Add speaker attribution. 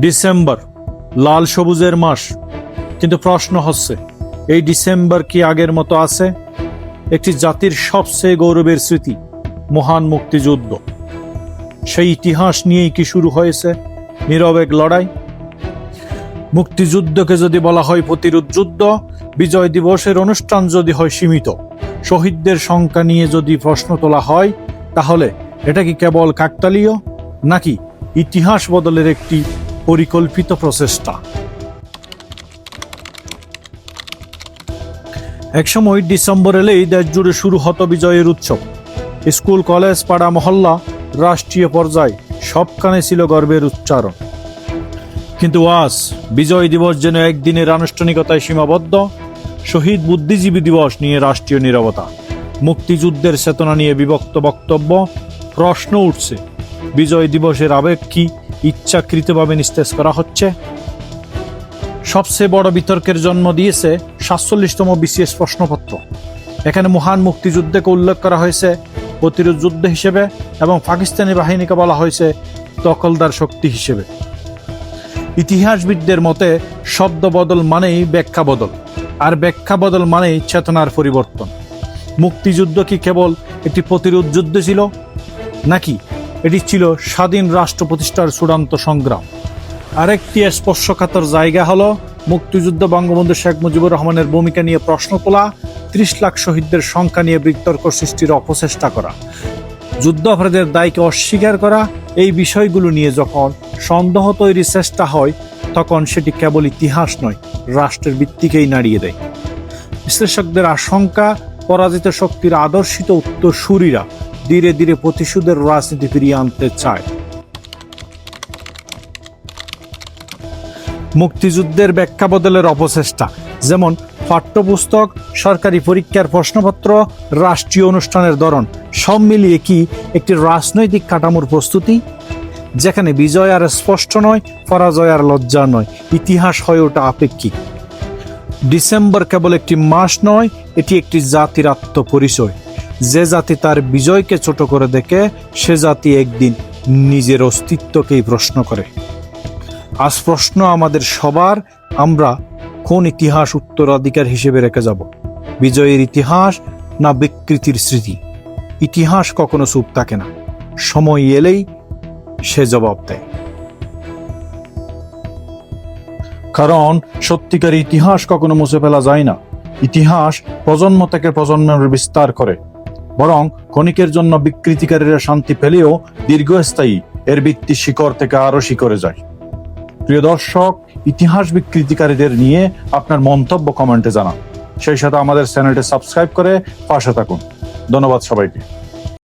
Speaker 1: December, লাল সবুজের মাস। কিন্তু প্রশ্ন হচ্ছে, এই ডিসেম্বর কি আগের মতো আছে? একটি জাতির সবচেয়ে গৌরবের স্মৃতি, মহান মুক্তিযুদ্ধ। সেই ইতিহাস নিয়েই কি শুরু হয়েছে? নীরবেগ লড়াই? মুক্তিযুদ্ধকে যদি বলা হয় প্রতিরোধ যুদ্ধ, বিজয় দিবসের অনুষ্ঠান যদি হয় সীমিত, শহীদদের সংখ্যা নিয়ে যদি প্রশ্ন তোলা হয়, তাহলে এটা কি কেবল কাকতালীয়? নাকি ইতিহাস বদলের একটি পরিকল্পিত প্রচেষ্টা। একসময় ডিসেম্বর এলেই দেশ জুড়ে শুরু হতো বিজয়ের উৎসব। স্কুল, কলেজ, পাড়া, মহল্লা, রাষ্ট্রীয় পর্যায়ে, সবখানে ছিল গর্বের উচ্চারণ। কিন্তু আজ বিজয় দিবস যেন একদিনের আনুষ্ঠানিকতায় সীমাবদ্ধ, শহীদ বুদ্ধিজীবী দিবস নিয়ে রাষ্ট্রীয় নিরবতা। মুক্তিযুদ্ধের চেতনা নিয়ে বিভক্ত বক্তব্য, প্রশ্ন উঠছে, বিজয় দিবসের আবেগ কি? ইচ্ছাকৃতভাবে নিস্তেজ করা হচ্ছে। সবচেয়ে বড় বিতর্কের জন্ম দিয়েছে সাতচল্লিশতম বিসিএস প্রশ্নপত্র। এখানে মহান মুক্তিযুদ্ধকে উল্লেখ করা হয়েছে প্রতিরোধ যুদ্ধ হিসেবে এবং পাকিস্তানি বাহিনীকে বলা হয়েছে দখলদার শক্তি হিসেবে। ইতিহাসবিদদের মতে, শব্দ বদল মানেই ব্যাখ্যা বদল, আর ব্যাখ্যা বদল মানেই চেতনার পরিবর্তন। মুক্তিযুদ্ধ কি কেবল একটি প্রতিরোধ যুদ্ধ ছিল, নাকি এটি ছিল স্বাধীন রাষ্ট্র প্রতিষ্ঠার চূড়ান্ত সংগ্রাম। আরেকটি স্পর্শকাতর জায়গা হলো মুক্তিযুদ্ধ বঙ্গবন্ধু শেখ মুজিবুর রহমানের ভূমিকা নিয়ে প্রশ্ন তোলা, ত্রিশ লাখ শহীদদের সংখ্যা নিয়ে বিতর্ক সৃষ্টির অপচেষ্টা করা। যুদ্ধ অপরাধের দায়কে অস্বীকার করা, এই বিষয়গুলো নিয়ে যখন সন্দেহ তৈরির চেষ্টা হয়, তখন সেটি কেবল ইতিহাস নয়, রাষ্ট্রের ভিত্তিকেই নাড়িয়ে দেয়। বিশ্লেষকদের আশঙ্কা, পরাজিত শক্তির আদর্শিত উত্তরসূরিরা ধীরে ধীরে প্রতিশোধের রাজনীতি ফিরিয়ে আনতে চায়। মুক্তিযুদ্ধের ব্যাখ্যা বদলের অপচেষ্টা যেমন পাঠ্যপুস্তক, সরকারি পরীক্ষার প্রশ্নপত্র, রাষ্ট্রীয় অনুষ্ঠানের ধরন, সব মিলিয়ে কি একটি রাজনৈতিক কাঠামোর প্রস্তুতি? যেখানে বিজয় আর স্পষ্ট নয়, পরাজয় আর লজ্জা নয়, ইতিহাস হয়ে ওঠা আপেক্ষিক। ডিসেম্বর কেবল একটি মাস নয়, এটি একটি জাতির আত্মপরিচয়। যে জাতি তার বিজয়কে ছোট করে দেখে, সে জাতি একদিন নিজের অস্তিত্বকেই প্রশ্ন করে। আজ প্রশ্ন আমাদের সবার, আমরা কোন ইতিহাস উত্তরাধিকার হিসেবে রেখে যাব? বিজয়ের ইতিহাস না বিকৃতির স্মৃতি? ইতিহাস কখনো চুপ থাকে না। সময় এলেই সে জবাব দেয়। কারণ সত্যিকার ইতিহাস কখনো মুছে ফেলা যায় না। ইতিহাস প্রজন্ম থেকে প্রজন্মের বিস্তার করে। বরং ক্ষণিকের জন্য বিকৃতিকারীরা শান্তি পেলেও দীর্ঘস্থায়ী এর ভিত্তি শিকড় থেকে আরও শিকড়ে যায়। প্রিয় দর্শক, ইতিহাস বিকৃতিকারীদের নিয়ে আপনার মন্তব্য কমেন্টে জানান। সেই সাথে আমাদের চ্যানেলটি সাবস্ক্রাইব করে পাশে থাকুন। ধন্যবাদ সবাইকে।